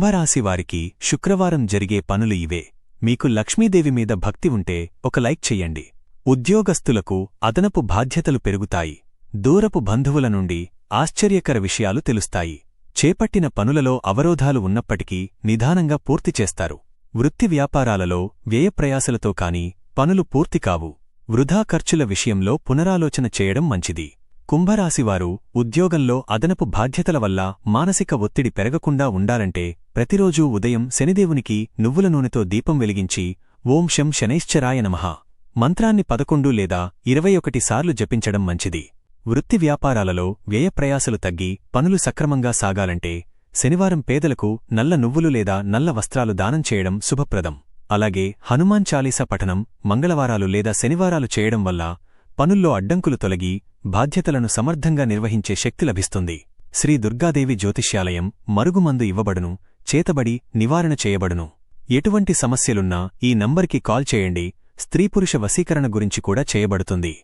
కుంభరాశి వారికి శుక్రవారం జరిగే పనులు ఇవే. మీకు లక్ష్మీదేవి మీద భక్తి ఉంటే ఒక లైక్ చెయ్యండి. ఉద్యోగస్తులకు అదనపు బాధ్యతలు పెరుగుతాయి. దూరపు బంధువుల నుండి ఆశ్చర్యకర విషయాలు తెలుస్తాయి. చేపట్టిన పనులలో అవరోధాలు ఉన్నప్పటికీ నిదానంగా పూర్తి చేస్తారు. వృత్తి వ్యాపారాలలో వ్యయప్రయాసలతో కాని పనులు పూర్తికావు వృధా ఖర్చుల విషయంలో పునరాలోచన చేయడం మంచిది. కుంభరాశివారు ఉద్యోగంలో అదనపు బాధ్యతల వల్ల మానసిక ఒత్తిడి పెరగకుండా ఉండాలంటే ప్రతిరోజూ ఉదయం శనిదేవునికి నువ్వుల నూనెతో దీపం వెలిగించి ఓం శం శనైశ్చరాయ నమః. మంత్రాన్ని పదకొండు లేదా ఇరవై ఒకటి సార్లు జపించడం మంచిది. వృత్తి వ్యాపారాలలో వ్యయప్రయాసలు తగ్గి పనులు సక్రమంగా సాగాలంటే శనివారం పేదలకు నల్ల నువ్వులు లేదా నల్ల వస్త్రాలు దానం చేయడం శుభప్రదం. అలాగే హనుమాన్ చాలీసా పఠనం మంగళవారాలు లేదా శనివారాలు చేయడం వల్ల పనుల్లో అడ్డంకులు తొలగి బాధ్యతలను సమర్థంగా నిర్వహించే శక్తి లభిస్తుంది. శ్రీ దుర్గాదేవి జ్యోతిష్యాలయం మరుగుమందు ఇవ్వబడును. చేతబడి నివారణ చేయబడును. ఎటువంటి సమస్యలున్నా ఈ నంబర్కి కాల్ చేయండి. స్త్రీపురుష వశీకరణ గురించి కూడా చేయబడుతుంది.